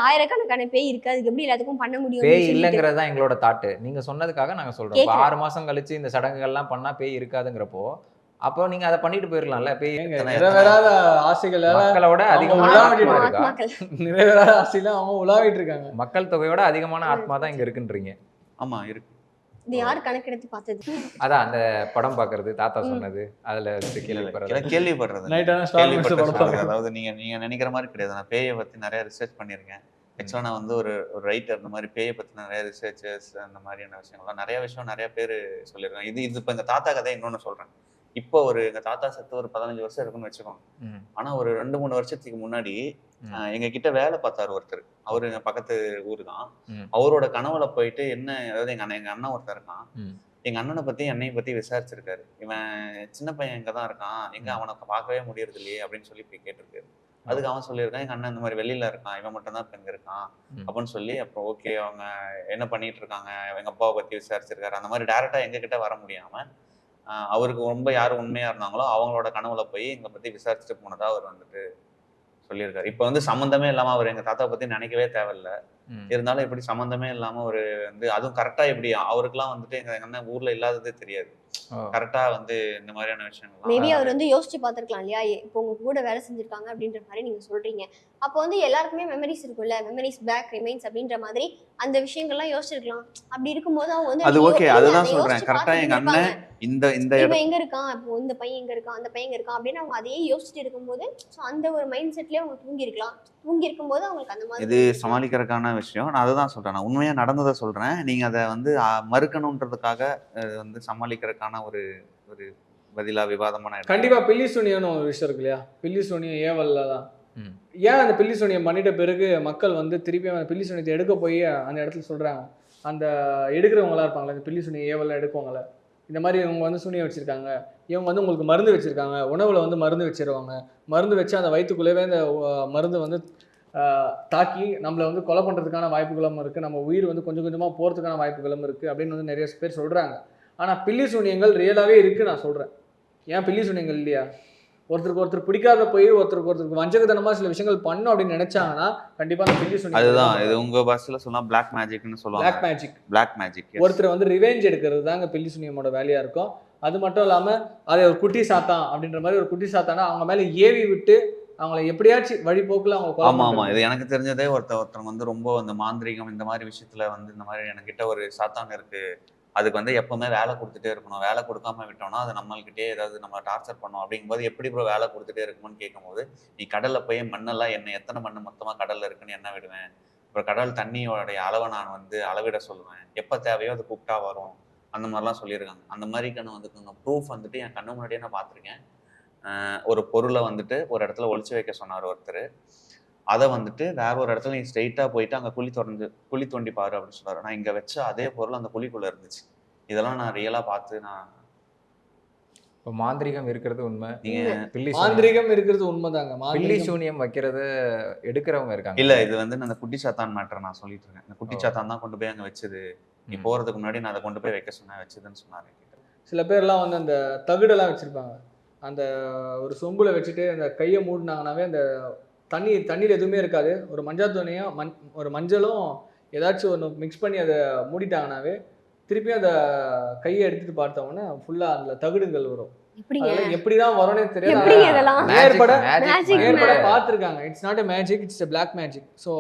Speaker 1: ஆயிரக்கணக்கான பேய் இருக்கு அதுக்கு எப்படி எல்லாத்துக்கும் பண்ண முடியும்
Speaker 3: பேய். இல்லைங்கிறது எங்களோட தாட்டு. நீங்க சொன்னதுக்காக நாங்க சொல்றோம். ஆறு மாசம் கழிச்சு இந்த சடங்குகள்லாம் பண்ணா பேய் இருக்காதுங்கிறப்போ அப்போ நீங்க அதை பண்ணிட்டு போயிடலாம்ல பேய்
Speaker 2: நிறைவேறாத ஆசைகளால
Speaker 3: மக்களோட
Speaker 2: உலாவிட்டு
Speaker 3: இருக்கா
Speaker 1: ஆத்மாக்கள்.
Speaker 2: நிறைவேறாத ஆசையில அவங்க உலாவிட்டு இருக்காங்க.
Speaker 3: மக்கள் தொகையோட அதிகமான ஆத்மா தான் இங்க இருக்குன்றீங்க.
Speaker 4: ஆமா இருக்கு.
Speaker 1: இது யாரு கணக்கெடுத்து பார்த்தது?
Speaker 3: அதான் அந்த படம் பாக்குறது தாத்தா. சொன்னது. அதுல கேள்விப்படுறது.
Speaker 4: கேள்வி- கேள்விப்படுறது.
Speaker 2: பாருங்க.
Speaker 4: அதாவது நீங்க நீங்க நினைக்கிற மாதிரி கிடையாது. நான் பேயை பத்தி நிறைய ரிசர்ச் பண்ணியிருக்கேன். ஆக்சுவலாக நான் வந்து ஒரு ஒரு ரைட்டர் இந்த மாதிரி பேயை பத்தி நிறைய ரிசர்ச்சஸ் அந்த மாதிரியான விஷயங்கள்லாம் நிறைய விஷயம் நிறைய பேர் சொல்லியிருக்காங்க. இது இது இப்போ எங்க தாத்தா கதை இன்னொன்னு சொல்றேன். இப்போ ஒரு எங்க தாத்தா செத்து ஒரு பதினஞ்சு வருஷம் இருக்குன்னு வச்சுக்கோங்க. ஆனா ஒரு ரெண்டு மூணு வருஷத்துக்கு முன்னாடி எங்க கிட்ட வேலை பார்த்தாரு ஒருத்தர். அவரு எங்க பக்கத்து ஊர் தான். அவரோட கனவுல போயிட்டு என்ன அதாவது எங்க அண்ணன் எங்க அண்ணன் ஒருத்தர் இருக்கான். எங்க அண்ணனை பத்தி என்னைய பத்தி விசாரிச்சிருக்காரு. இவன் சின்ன பையன் இங்க தான் இருக்கான். எங்க. அவனை பார்க்கவே முடியறது இல்லையே அப்படின்னு சொல்லி போய் கேட்டிருக்காரு. அதுக்கு அவன் சொல்லியிருக்கான் எங்க அண்ணன் இந்த மாதிரி வெளியில இருக்கான். இவன் மட்டும் தான் இங்க இருக்கான். அப்படின்னு சொல்லி அப்புறம் ஓகே அவங்க என்ன பண்ணிட்டு இருக்காங்க? எங்க அப்பாவை பத்தி விசாரிச்சிருக்காரு. அந்த மாதிரி டேரக்டா எங்க கிட்ட வர முடியாம அவருக்கு ரொம்ப யார் உண்மையா இருந்தாங்களோ அவங்களோட கனவுல போய் எங்களை பத்தி விசாரிச்சுட்டு போனதா அவர் வந்துட்டு சொல்லியிருக்காரு. இப்போ வந்து சம்மந்தமே இல்லாம அவர் எங்க தாத்தா பத்தி நினைக்கவே தேவையில்ல. இருந்தாலும் இப்படி சம்மந்தமே இல்லாம ஒரு வந்து அதுவும் கரெக்டா இப்படி அவருக்குலாம் வந்துட்டு எங்க எங்க அண்ணன் ஊர்ல இல்லாததே தெரியாது. கரெக்டா வந்து இந்த மாதிரியான விஷயங்கள்லாம்
Speaker 1: மேபி அவர் வந்து யோசிச்சு பார்த்திருக்கலாம் இல்லையா? இப்போ உங்க கூட வேலை செஞ்சிருக்காங்க அப்படின்ற மாதிரி நீங்க சொல்றீங்க. அப்போ வந்து எல்லாருக்குமே மெமரிஸ் இருக்கும்ல? மெமரிஸ் பேக் ரிமைன்ஸ் அப்படின்ற மாதிரி அந்த விஷயங்கள்லாம் யோசிச்சிருக்கலாம். அப்படி இருக்கும்போது அவங்க வந்து
Speaker 4: அது ஓகே அதுதான்
Speaker 1: அதை
Speaker 4: சொல்றேன்.
Speaker 1: யோசிச்சு
Speaker 4: கரெக்டா எங்க
Speaker 1: பார்த்துட்டு
Speaker 4: அண்ணன் இந்த இந்த
Speaker 1: இவன்
Speaker 4: இடம்
Speaker 1: எங்க இருக்கான்? இப்போ இந்த பையன் எங்க இருக்கான் அந்த பையன் எங்க இருக்கான் அப்படின்னு அவங்க அதையே யோசிச்சுட்டு இருக்கும்போது ஸோ அந்த ஒரு மைண்ட் செட்லயே அவங்க தூங்கி இருக்கலாம் தூங்கி இருக்கும்போது அவங்களுக்கு அந்த மாதிரி
Speaker 4: இது சமாளிக்கிறதுக்கான விஷயம். நான் அதுதான் சொல்றேன். நான் உண்மையா நடந்ததை சொல்றேன். நீங்க அதை வந்து மறுக்கணுன்றதுக்காக அது வந்து சமாளிக்கிறதுக்கான ஒரு ஒரு பதிலா விவாதமான இடம்.
Speaker 2: கண்டிப்பா பில்லி சூனியம்னு ஒரு விஷயம் இருக்கு இல்லையா? பில்லி சூனியம் ஏவல்ல தான்?
Speaker 3: ம்.
Speaker 2: ஏன் அந்த பில்லி சூனியம் பண்ணிட்ட பிறகு மக்கள் வந்து திருப்பி அந்த பில்லி சூனியத்தை எடுக்க போய் அந்த இடத்துல சொல்றாங்க? அந்த எடுக்கிறவங்களா இருப்பாங்களே அந்த பில்லி சூனியம் ஏவல்ல எடுப்பவங்கள இந்த மாதிரி இவங்க வந்து சூனியம் வச்சுருக்காங்க. இவங்க வந்து உங்களுக்கு மருந்து வச்சுருக்காங்க. உணவில் வந்து மருந்து வச்சிருவாங்க. மருந்து வச்சு அந்த வயிற்றுக்குள்ளேவே அந்த மருந்து வந்து தாக்கி நம்மளை வந்து கொலை பண்ணுறதுக்கான வாய்ப்புகளும் இருக்குது நம்ம உயிர் வந்து கொஞ்சம் கொஞ்சமாக போகிறதுக்கான வாய்ப்புகளும் இருக்குது அப்படின்னு வந்து நிறைய பேர் சொல்கிறாங்க ஆனால் பில்லி சூனியங்கள் ரியலாகவே இருக்குது நான் சொல்கிறேன் ஏன் பில்லி சூனியங்கள் இல்லையா? ஒருத்தருக்கு ஒருத்தர் பிடிக்காத போய் ஒருத்தருக்கு ஒருத்தருக்கு வஞ்சகத்தனமாக சில விஷயங்கள் பண்ணும் அப்படின்னு நினைச்சாங்கன்னா கண்டிப்பாக அந்த பில்லி சூனியம்
Speaker 4: அதுதான் இது உங்க பஸ்ல சொன்னா பிளாக் மேஜிக்னு
Speaker 2: பிளாக்
Speaker 4: சொல்லுவாங்க
Speaker 2: மேஜிக்
Speaker 4: பிளாக் மேஜிக்
Speaker 2: ஒருத்தர் வந்து ரிவெஞ்ச் எடுக்கிறது தாங்க பில்லி சுனியமோட வேலையா இருக்கும். அது மட்டும் இல்லாம அதை ஒரு குட்டி சாத்தான் அப்படின்ற மாதிரி ஒரு குட்டி சாத்தானா அவங்க மேல ஏவி விட்டு அவங்கள எப்படியாச்சும் வழிபோக்குல அவங்க
Speaker 4: ஆமா ஆமா. இது எனக்கு தெரிஞ்சதே ஒருத்த ஒருத்தர் வந்து ரொம்ப இந்த மாந்திரீகம் இந்த மாதிரி விஷயத்துல வந்து இந்த மாதிரி என்கிட்ட ஒரு சாத்தான் இருக்கு. அதுக்கு வந்து எப்பவுமே வேலை கொடுத்துட்டே இருக்கணும். வேலை கொடுக்காம விட்டோம்னா அது நம்மள்கிட்டயே ஏதாவது நம்ம டார்ச்சர் பண்ணோம். அப்படிங்கும்போது எப்படி ப்ரோ வேலை கொடுத்துட்டே இருக்கும்னு கேட்கும்போது நீ கடல்ல போய் மண்ணெல்லாம் என்ன எத்தனை மண் மொத்தமா கடல்ல இருக்குன்னு என்ன விடுவேன்? அப்புறம் கடல் தண்ணியோடைய அளவை நான் வந்து அளவிட சொல்லுவேன். எப்போ தேவையோ அது கூப்பிட்டா வரும். அந்த மாதிரிலாம் சொல்லியிருக்காங்க. அந்த மாதிரிக்கான வந்துக்குங்க. ப்ரூஃப் வந்துட்டு என் கண்ணு முன்னாடியே நான் பார்த்துருக்கேன். ஒரு பொருளை வந்துட்டு ஒரு இடத்துல ஒழிச்சு வைக்க சொன்னார் ஒருத்தர். அதை வந்துட்டு வேற ஒரு இடத்துல நீ ஸ்ட்ரெயிட்டாக போயிட்டு அங்கே குழி திறந்து குழி தோண்டி பாரு அப்படின்னு சொன்னார். நான் இங்கே வச்ச அதே பொருள் அந்த குழிக்குள்ள இருந்துச்சு. இதெல்லாம் நான் ரியலாக பார்த்து நான்
Speaker 3: இப்போ மாந்திரிகம் இருக்கிறது உண்மை.
Speaker 2: மாந்திரிகம் இருக்கிறது உண்மைதாங்க.
Speaker 3: பில்லி சூனியம் வைக்கிறத எடுக்கிறவங்க இருக்காங்க.
Speaker 4: இல்ல இது வந்து நான் அந்த குட்டி சாத்தான் மேட்டர் நான் சொல்லிட்டு இருக்கேன். இந்த குட்டி. சாத்தான் தான் கொண்டு போய் அங்கே வச்சது. நீ. போறதுக்கு முன்னாடி நான் அதை கொண்டு போய் வைக்க சொன்னேன் வச்சதுன்னு சொன்னாரு.
Speaker 2: சில பேர்லாம் வந்து அந்த தகுடெல்லாம் வச்சிருப்பாங்க. அந்த ஒரு சொம்புல வச்சுட்டு அந்த கையை மூடினாங்கனாவே அந்த தண்ணி தண்ணியில் எதுவுமே இருக்காது. ஒரு மஞ்சள் துணியும் மண் ஒரு மஞ்சளும் ஏதாச்சும் ஒன்று மிக்ஸ் பண்ணி அதை மூடிட்டாங்கனாவே திருப்பி அந்த கையை எடுத்துட்டு பார்த்தோம்னா ஃபுல்லாக அதில் தகுடுங்கள் வரும். எப்படிதான் வரும்னே தெரியாது.
Speaker 1: man.
Speaker 2: பார்த்துருக்காங்க. It's not a magic it's a black magic so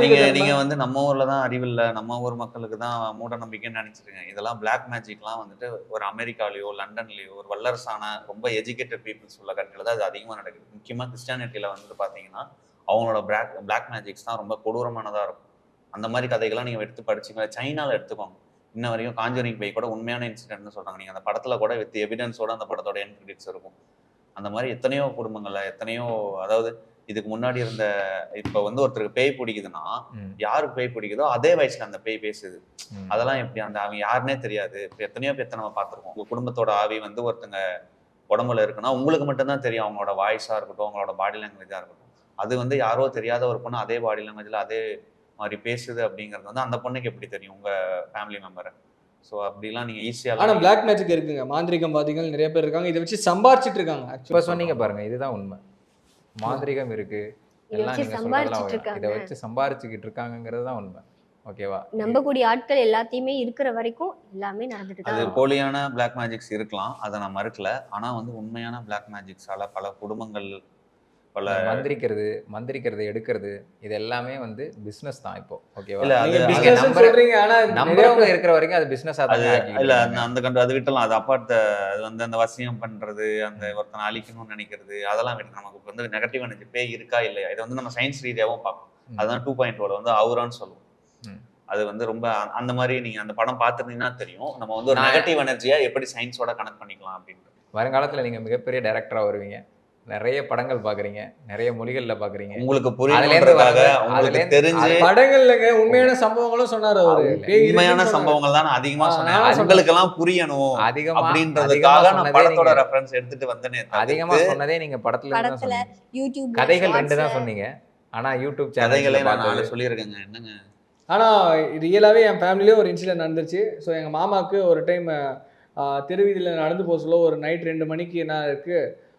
Speaker 4: நீங்க நீங்க வந்து நம்ம ஊர்ல தான் அறிவில்ல நம்ம ஊர் மக்களுக்கு தான் மூட நம்பிக்கைன்னு நினைச்சிருக்கீங்க. இதெல்லாம் பிளாக் மேஜிக்லாம் வந்துட்டு ஒரு அமெரிக்காலயோ லண்டன்லயோ ஒரு வல்லரசான ரொம்ப எஜுகேட்டட் பீப்புள்ஸ் உள்ள கண்ட்ரில தான் அது அதிகமா நடக்குது. முக்கியமா கிறிஸ்டியானிட்டியில வந்து பாத்தீங்கன்னா அவங்களோட பிளாக் பிளாக் மேஜிக்ஸ் தான் ரொம்ப கொடூரமானதா இருக்கும். அந்த மாதிரி கதைகள்லாம் நீங்க எடுத்து படிச்சீங்க சைனால எடுத்துக்கோங்க. இன்ன வரைக்கும் காஞ்சரிங் பை கூட உண்மையான இன்சிடென்ட்னு சொல்றாங்க. நீங்க அந்த படத்துல கூட வித் எவிடன்ஸோட அந்த படத்தோட என் கிரெடிட்ஸ் இருக்கும். அந்த மாதிரி எத்தனையோ குடும்பங்கள்ல எத்தனையோ அதாவது இதுக்கு முன்னாடி இருந்த இப்ப வந்து ஒருத்தருக்கு பேய் பிடிக்குதுன்னா யாருக்கு பேய் பிடிக்குதோ அதே வயசுல அந்த பேய் பேசுது. அதெல்லாம் எப்படி அந்த அவங்க யாருன்னே தெரியாது. இப்ப எத்தனையோ பேர்த்த நம்ம பார்த்திருக்கோம். உங்க குடும்பத்தோட ஆவி வந்து ஒருத்தங்க உடம்புல இருக்குன்னா உங்களுக்கு மட்டும்தான் தெரியும். அவங்களோட வாய்ஸா இருக்கட்டும் அவங்களோட பாடி லாங்குவேஜா இருக்கட்டும். அது வந்து யாரோ தெரியாத ஒரு பொண்ணு அதே பாடி லாங்குவேஜ்ல அதே மாதிரி பேசுது அப்படிங்கிறது வந்து அந்த பொண்ணுக்கு எப்படி தெரியும்? உங்க ஃபேமிலி மெம்பரை ஸோ அப்படிலாம் நீங்க ஈஸியா
Speaker 2: ஆனா பிளாக் மேஜிக் இருக்குங்க. மாந்திரிகம் வாதிகள் நிறைய பேர் இருக்காங்க. இதை வச்சு சம்பாரிச்சிட்டு இருக்காங்க
Speaker 3: இப்ப
Speaker 2: ஆக்சுவலா
Speaker 3: சொன்னீங்க பாருங்க. இதுதான் உண்மை. மாந்திரிகம் இருக்கு.
Speaker 1: இதை
Speaker 3: எல்லாம் நீங்க சொல்றதெல்லாம் இதை வச்சு சம்பாரிச்சுக்கிட்டு இருக்காங்கிறது தான் உண்மை. ஓகேவா?
Speaker 1: நம்பக்கூடிய ஆட்கள் எல்லாத்தையுமே இருக்கிற வரைக்கும் எல்லாமே நடந்துட்டு
Speaker 4: அது. போலியான பிளாக் மேஜிக்ஸ் இருக்கலாம். அதை நான் மறுக்கல. ஆனா வந்து உண்மையான பிளாக் மேஜிக்ஸால பல குடும்பங்கள் பல
Speaker 3: மந்திரிக்கிறது மந்திரிக்கிறது எடுக்கிறது இது எல்லாமே வந்து பிசினஸ் தான் இப்போ. ஓகேவா நம்புறவங்க இருக்கிற வரைக்கும் அது பிசினஸா
Speaker 4: அது
Speaker 3: தான்
Speaker 4: இல்ல அந்த கண்டு அது விட்டலாம் அது அப்பாட்ட அது வந்து அந்த வசியம் பண்றது அந்த ஒருத்தனை அழிக்கணும்னு நினைக்கிறது அதெல்லாம் விட்டு நமக்கு வந்து நெகட்டிவ் எனர்ஜி பேய் இருக்கா இல்லையா? இதை வந்து நம்ம சயின்ஸ் ரீதியாகவும் பார்ப்போம்.
Speaker 3: ம்.
Speaker 4: அதான் டூ பாயிண்ட் வந்து அவுரான்னு சொல்லுவோம். அது வந்து ரொம்ப அந்த மாதிரி நீங்க அந்த படம் பார்த்துருந்தீங்கன்னா தெரியும். நம்ம வந்து ஒரு நெகட்டிவ் எனர்ஜியா எப்படி சயின்ஸோட கனெக்ட் பண்ணிக்கலாம் அப்படின்ட்டு.
Speaker 3: வருங்காலத்துல நீங்க மிகப்பெரிய டைரக்டரா வருவீங்க. நிறைய படங்கள் பாக்குறீங்க நிறைய மொழிகள்ல பாக்குறீங்க
Speaker 4: உங்களுக்கு
Speaker 3: வர்றது-
Speaker 4: உங்களுக்கு தெரிஞ்சு
Speaker 2: படங்கள்லங்க உண்மையான சம்பவங்களும் சொன்னாரு அவரு.
Speaker 4: உண்மையான. சம்பவங்கள் தான் நான் அதிகமா சொன்னேன். உங்களுக்கு எல்லாம் புரியணும்
Speaker 3: அதிகமா
Speaker 4: அப்படின்றதுக்காக நான் படத்தோட ரெஃபரன்ஸ் எடுத்துட்டு வந்தேனே
Speaker 3: அதிகமா சொன்னதே நீங்க படத்துல தான்
Speaker 1: படத்துல,
Speaker 3: சொன்னீங்க.
Speaker 1: யூடியூப்
Speaker 3: கதைகள் ரெண்டு தான் சொன்னீங்க. ஆனா யூடியூப்
Speaker 4: கதைகளே
Speaker 3: சேனல்ல
Speaker 4: நான் நாலு சொல்லியிருக்கேங்க. என்னங்க?
Speaker 2: ஆனா ரியலாவே என் ஃபேமிலியும் ஒரு இன்சிடென்ட் நடந்துச்சு ஸோ எங்க மாமாவுக்கு ஒரு டைம் தெருவீதியில் நடந்து போக சொல்ல ஒரு நைட் ரெண்டு மணிக்கு என்ன இருக்கு? ஆஹ்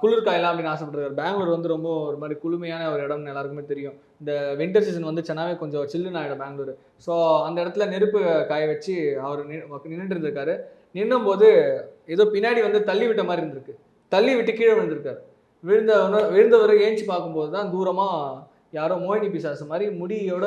Speaker 2: குளிர் காயலாம் அப்படின்னு ஆசைப்படுறாரு பெங்களூர் வந்து ரொம்ப ஒரு மாதிரி குளுமையான ஒரு இடம்னு எல்லாருக்குமே தெரியும். இந்த வின்டர் சீசன் வந்துச்சுனாவே கொஞ்சம் சில்லுன்னு ஆகிடும் பெங்களூர். ஸோ அந்த இடத்துல நெருப்பு காய வச்சு அவர் நின்றுட்டு இருந்திருக்காரு நின்னும் போது ஏதோ பின்னாடி வந்து தள்ளி விட்ட மாதிரி இருந்திருக்கு. தள்ளி விட்டு கீழே விழுந்திருக்காரு. விழுந்த விழுந்தவர் ஏஞ்சி பார்க்கும்போது தான் தூரமா யாரோ மோகினி பிசாசு மாதிரி முடியோட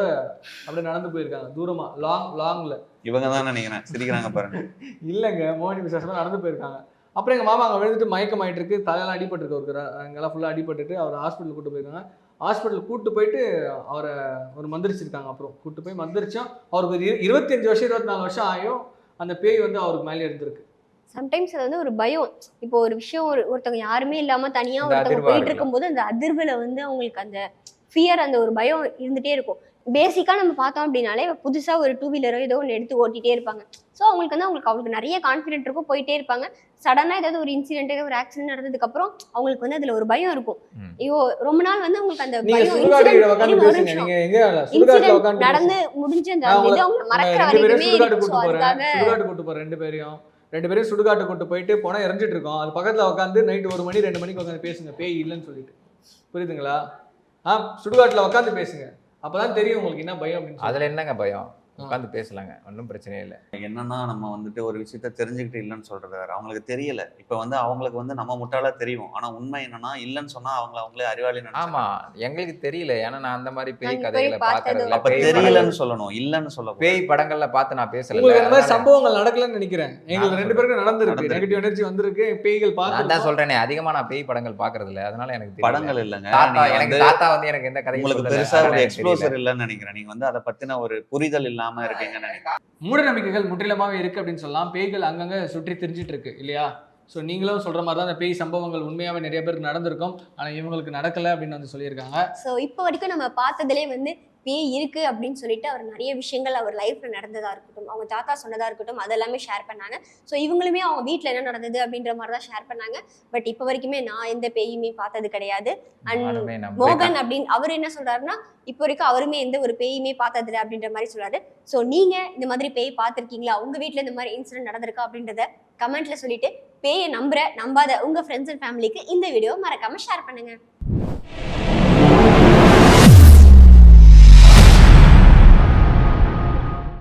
Speaker 2: அப்படியே நடந்து போயிருக்காங்க. தூரமா லாங் லாங்ல
Speaker 4: இவங்க தான் நினைக்கிறேன். சிரிக்கிறாங்க பாருங்க. (laughs)
Speaker 2: இல்லைங்க மோகினி பிசாசு நடந்து போயிருக்காங்க. அப்புறம் எங்கள் மாமா அங்கே விழுந்துட்டு மயக்கம் இருக்கு தலையெல்லாம் அடிபட்டிருக்கு அவருக்கு. அங்கெல்லாம் ஃபுல்லாக அடிபட்டுட்டு அவர் ஹாஸ்பிட்டல் கூட்டு போயிருக்காங்க. ஹாஸ்பிட்டல் கூட்டு போயிட்டு அவரை ஒரு மந்திரிச்சிருக்காங்க அப்புறம். கூட்டு போய் மந்திரிச்சோம். அவருக்கு ஒரு இரு- இருபத்தஞ்சு வருஷம் இருபத்தி நாலு வருஷம் ஆயும் அந்த பேய் வந்து அவருக்கு மேலே இருந்திருக்கு.
Speaker 1: சம்டைம்ஸ் அது வந்து ஒரு பயம். இப்போ ஒரு விஷயம் ஒரு ஒருத்தவங்க யாருமே இல்லாம தனியா ஒருத்தவங்க போயிட்டு. இருக்கும்போது அந்த அதிர்வுல வந்து அவங்களுக்கு அந்த ஃபியர் அந்த ஒரு பயம் இருந்துட்டே இருக்கும். பேசிக்கா நம்ம பார்த்தோம் அப்படின்னாலே புதுசா ஒரு டூ வீலரோ ஏதோ ஒன்று எடுத்து ஓட்டிட்டே இருப்பாங்க. ஸோ அவங்களுக்கு வந்து அவங்களுக்கு அவங்களுக்கு நிறைய கான்ஃபிடென்ட் இருக்கும். போயிட்டே இருப்பாங்க. சடனா ஏதாவது ஒரு இன்சிடென்ட் ஒரு ஆக்சிடென்ட் நடந்ததுக்கு அப்புறம் அவங்களுக்கு வந்து அதுல ஒரு பயம் இருக்கும். ஐயோ ரொம்ப நாள் வந்து அவங்களுக்கு அந்த பயம் நடந்து முடிஞ்ச அந்த இது அவங்க மறக்கிற வரைக்குமே
Speaker 2: ரெண்டு பேரையும் ரெண்டு பேரும் சுடுகாட்டு கூட்டு போயிட்டு போனா இறஞ்சிட்டு இருக்கோம். அது பக்கத்துல உட்காந்து நைட் ஒரு மணி ரெண்டு மணிக்கு உட்காந்து பேசுங்க. பேய் இல்லைன்னு சொல்லிட்டு. புரியுதுங்களா? ஆ சுடுகாட்டுல உட்காந்து பேசுங்க. அப்பதான் தெரியும் உங்களுக்கு என்ன பயம் அப்படின்னு.
Speaker 3: அதுல என்னங்க பயம்? உட்காந்து பேசலாங்க ஒன்றும் பிரச்சனையே இல்லை.
Speaker 4: என்னன்னா நம்ம வந்துட்டு ஒரு விஷயத்த தெரிஞ்சுக்கிட்டு இல்லைன்னு சொல்றது வேற. அவங்களுக்கு தெரியல. இப்ப வந்து அவங்களுக்கு வந்து நம்ம முட்டாளா தெரியும். ஆனா உண்மை என்னன்னா இல்லைன்னு சொன்னா அவங்கள அவங்களே அறிவாளி
Speaker 3: ஆமா எங்களுக்கு தெரியல. ஏன்னா நான் அந்த மாதிரி பேய் கதைகளை பார்க்கறது இல்ல
Speaker 4: அப்ப தெரியலன்னு சொல்லணும். இல்லைன்னு சொல்ல
Speaker 3: பேய் படங்கள்ல பார்த்து நான் பேசல.
Speaker 2: உங்களுக்கு அந்த மாதிரி சம்பவங்கள் நடக்கலன்னு நினைக்கிறேன். எங்களுக்கு
Speaker 4: நான்
Speaker 2: ரெண்டு பேருக்கும் நடந்திருக்கு. நெகட்டிவ் எனர்ஜி வந்திருக்கு. பேய்கள்
Speaker 3: நான் தான்
Speaker 2: பார்த்து
Speaker 3: சொல்றேனே அதிகமா நான் பேய் படங்கள் பாக்குறது இல்ல அதனால எனக்கு
Speaker 4: படங்கள் இல்லைங்க.
Speaker 3: தாத்தா எனக்கு
Speaker 4: வந்து
Speaker 3: தாத்தா வந்து எனக்கு எந்த கதையும்
Speaker 4: உங்களுக்கு. பெருசா ஒரு. எக்ஸ்ப்ளோசர் இல்லைன்னு நினைக்கிறேன். நீங்க வந்து அதை பத்தின ஒரு புரிதல் இல்லாம நினைக்கிறேன்.
Speaker 2: மூட நம்பிக்கைகள் முற்றிலுமாவே இருக்கு அப்படின்னு சொல்லலாம். பேய்கள் அங்கங்க சுற்றி திரிஞ்சிட்டு இருக்கு இல்லையா? ஸோ நீங்களும் சொல்ற மாதிரி தான் அந்த பேய் சம்பவங்கள் உண்மையாவே நிறைய பேருக்கு நடந்திருக்கும். ஆனா இவங்களுக்கு நடக்கல அப்படின்னு வந்து சொல்லியிருக்காங்க.
Speaker 1: ஸோ இப்போ வரைக்கும் நம்ம பார்த்ததுலே வந்து பேய் இருக்கு அப்படின்னு சொல்லிட்டு அவர் நிறைய விஷயங்கள் அவர் லைஃப்ல நடந்ததா இருக்கட்டும் அவங்க தாத்தா சொன்னதா இருக்கட்டும் அதெல்லாமே ஷேர் பண்ணாங்க. ஸோ இவங்களுமே அவங்க வீட்ல என்ன நடந்தது அப்படின்ற மாதிரி தான் ஷேர் பண்ணாங்க. பட் இப்போ வரைக்குமே நான் எந்த பேயுமே பார்த்தது கிடையாது. அண்ட். மோகன் அப்படின்னு அவர் என்ன சொல்றாருன்னா இப்போ வரைக்கும் அவருமே எந்த ஒரு பேயுமே பார்த்ததில்ல அப்படின்ற மாதிரி சொல்றாரு. ஸோ நீங்க இந்த மாதிரி பேய் பார்த்திருக்கீங்களா? உங்க வீட்ல இந்த மாதிரி இன்சிடென்ட் நடந்திருக்கா அப்படின்றத கமெண்ட்ல சொல்லிட்டு பேயை நம்புற நம்பாத உங்க ஃப்ரெண்ட்ஸ் அண்ட் ஃபேமிலிக்கு இந்த வீடியோ மறக்காம ஷேர் பண்ணுங்க.